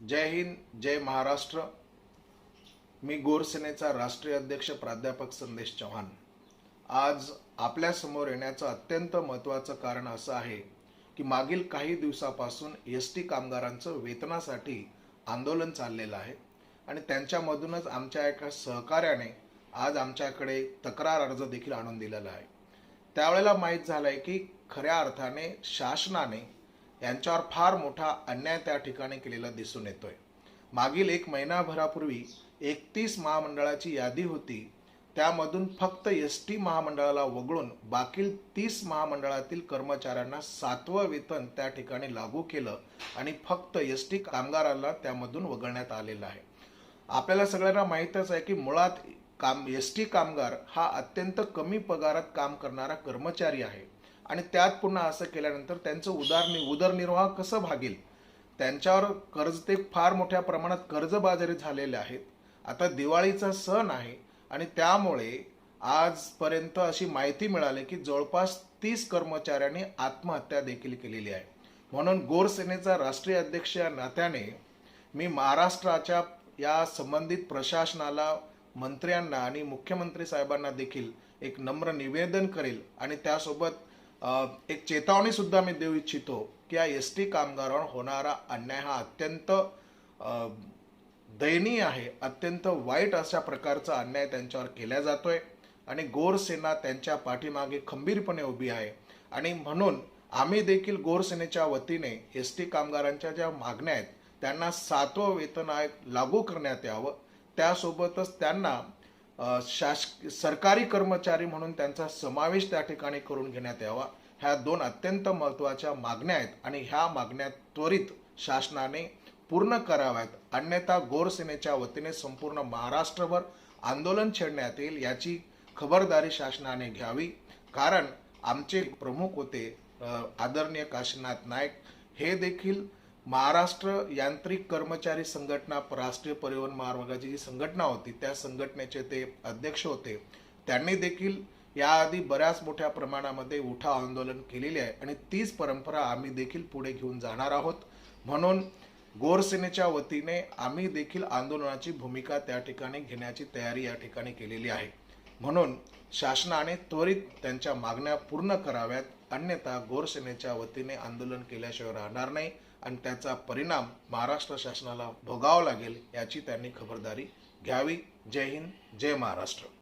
जय हिंद जय महाराष्ट्र. मी गोरसेनेचा राष्ट्रीय अध्यक्ष प्राध्यापक संदेश चव्हाण. आज आपल्यासमोर येण्याचं अत्यंत महत्त्वाचं कारण असं आहे की मागील काही दिवसापासून एस टी कामगारांचं वेतनासाठी आंदोलन चाललेलं आहे आणि त्यांच्यामधूनच आमच्या एका सहकार्याने आज आमच्याकडे तक्रार अर्ज देखील आणून दिलेला आहे. त्यावेळेला माहीत झालं आहे की खऱ्या अर्थाने शासनाने यांच्यावर फार मोठा अन्याय त्या ठिकाणी केलेला दिसून येतोय. मागील एक महिनाभरापूर्वी एकतीस महामंडळाची यादी होती. त्यामधून फक्त एस टी महामंडळाला वगळून बाकी तीस महामंडळातील कर्मचाऱ्यांना सातवं वेतन त्या ठिकाणी लागू केलं आणि फक्त एस टी कामगारांना त्यामधून वगळण्यात आलेलं आहे. आपल्याला सगळ्यांना माहीतच आहे की मुळात काम एस टी कामगार हा अत्यंत कमी पगारात काम करणारा कर्मचारी आहे. आणि त्यात पुन्हा असं केल्यानंतर त्यांचं उदारनि उदरनिर्वाह कसं भागेल? त्यांच्यावर कर्ज ते फार मोठ्या प्रमाणात कर्जबाजारी झालेले आहेत. आता दिवाळीचा सण आहे आणि त्यामुळे आजपर्यंत अशी माहिती मिळाली की जवळपास तीस कर्मचाऱ्यांनी आत्महत्या देखील केलेली आहे. म्हणून गोरसेनेचा राष्ट्रीय अध्यक्ष या नात्याने मी महाराष्ट्राच्या या संबंधित प्रशासनाला मंत्र्यांना आणि मुख्यमंत्री साहेबांना देखील एक नम्र निवेदन करेल आणि त्यासोबत एक चेतावणी सुद्धा मी देऊ इच्छितो की या एस टी कामगारांवर होणारा अन्याय हा अत्यंत दयनीय आहे. अत्यंत वाईट अशा प्रकारचा अन्याय त्यांच्यावर केला जातोय आणि गोरसेना त्यांच्या पाठीमागे खंबीरपणे उभी आहे. आणि म्हणून आम्ही देखील गोरसेनेच्या वतीने एस टी कामगारांच्या ज्या मागण्या आहेत त्यांना सातवं वेतन आयोग लागू करण्यात यावं. त्यासोबतच त्यांना शास सरकारी कर्मचारी म्हणून त्यांचा समावेश त्या ठिकाणी करून घेण्यात यावा. ह्या दोन अत्यंत महत्त्वाच्या मागण्या आहेत आणि ह्या मागण्या त्वरित शासनाने पूर्ण कराव्यात. अन्यथा गोरसेनेच्या वतीने संपूर्ण महाराष्ट्रभर आंदोलन छेडण्यात येईल याची खबरदारी शासनाने घ्यावी. कारण आमचे प्रमुख होते आदरणीय काशीनाथ नाईक. हे देखील महाराष्ट्र यांत्रिक कर्मचारी संघटना राष्ट्रीय परिवहन महामार्गाची जी संघटना होती त्या संघटनेचे ते अध्यक्ष होते. त्यांनी देखील याआधी बऱ्याच मोठ्या प्रमाणामध्ये उठाव आंदोलन केलेले आहे आणि तीच परंपरा आम्ही देखील पुढे घेऊन जाणार आहोत. म्हणून गोरसेनेच्या वतीने आम्ही देखील आंदोलनाची भूमिका त्या ठिकाणी घेण्याची तयारी या ठिकाणी केलेली आहे. म्हणून शासनाने त्वरित त्यांच्या मागण्या पूर्ण कराव्यात. अन्यथा गोरसेनेच्या वतीने आंदोलन केल्याशिवाय राहणार नाही आणि त्याचा परिणाम महाराष्ट्र शासनाला भोगावा लागेल याची त्यांनी खबरदारी घ्यावी. जय हिंद जय महाराष्ट्र.